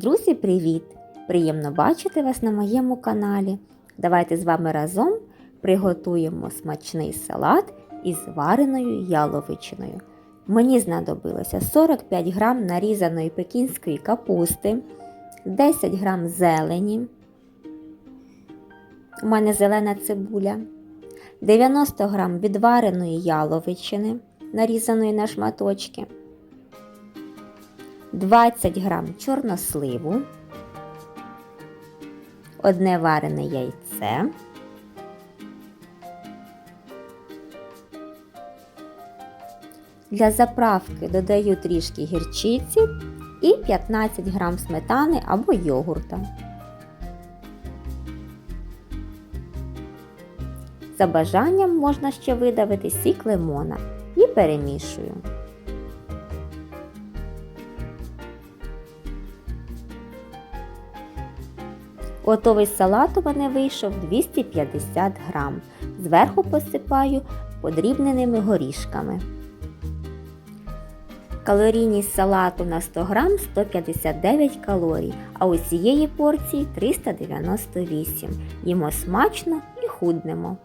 Друзі, привіт! Приємно бачити вас на моєму каналі. Давайте з вами разом приготуємо смачний салат із вареною яловичиною. Мені знадобилося 45 грам нарізаної пекінської капусти, 10 грам зелені. У мене зелена цибуля, 90 грам відвареної яловичини, нарізаної на шматочки. 20 грам чорносливу, одне варене яйце, для заправки додаю трішки гірчиці і 15 грам сметани або йогурта. За бажанням можна ще видавити сік лимона і перемішую. Готовий салат у мене вийшов 250 грам. Зверху посипаю подрібненими горішками. Калорійність салату на 100 грам 159 калорій, а у цієї порції 398. Їмо смачно і худнемо.